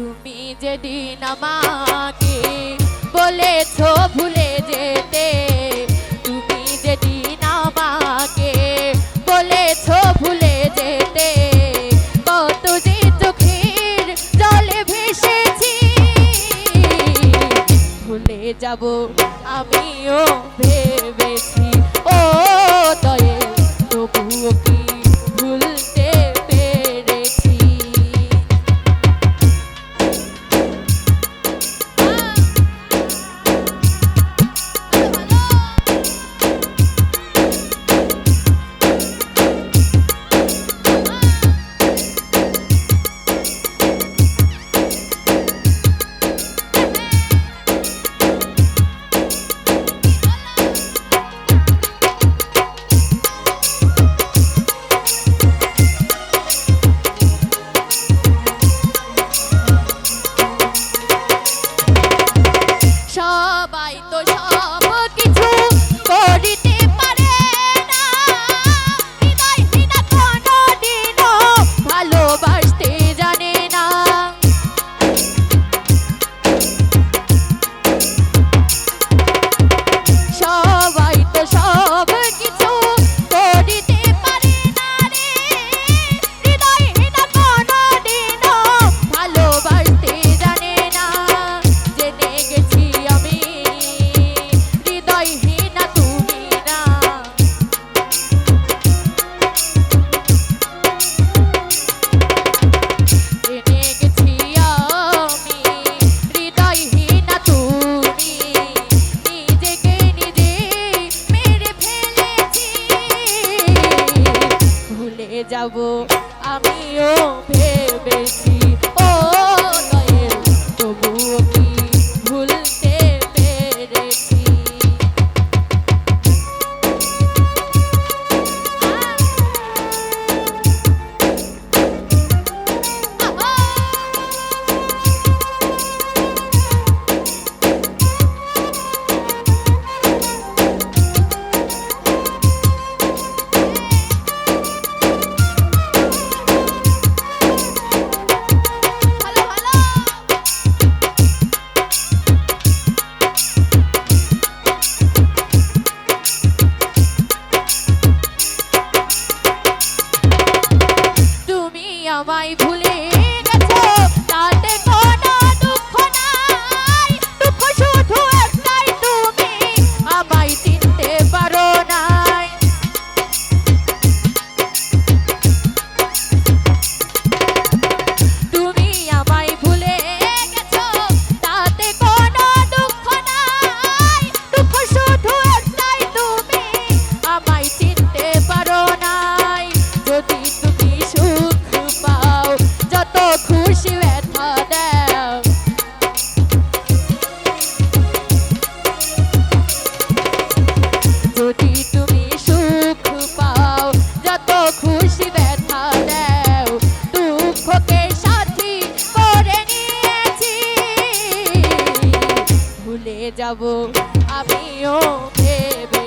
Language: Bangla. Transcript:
তুমি যেদিন আমাকে বলেছ ভুলে যেতে, তুমি যেদিন আমাকে বলেছ ভুলে যেতে জলে ভেসেছি। ভুলে যাব, আমিও ভেবেছি, ও দয়ে baby. Maya vai. ভুলে যাব। আমিও ভেবে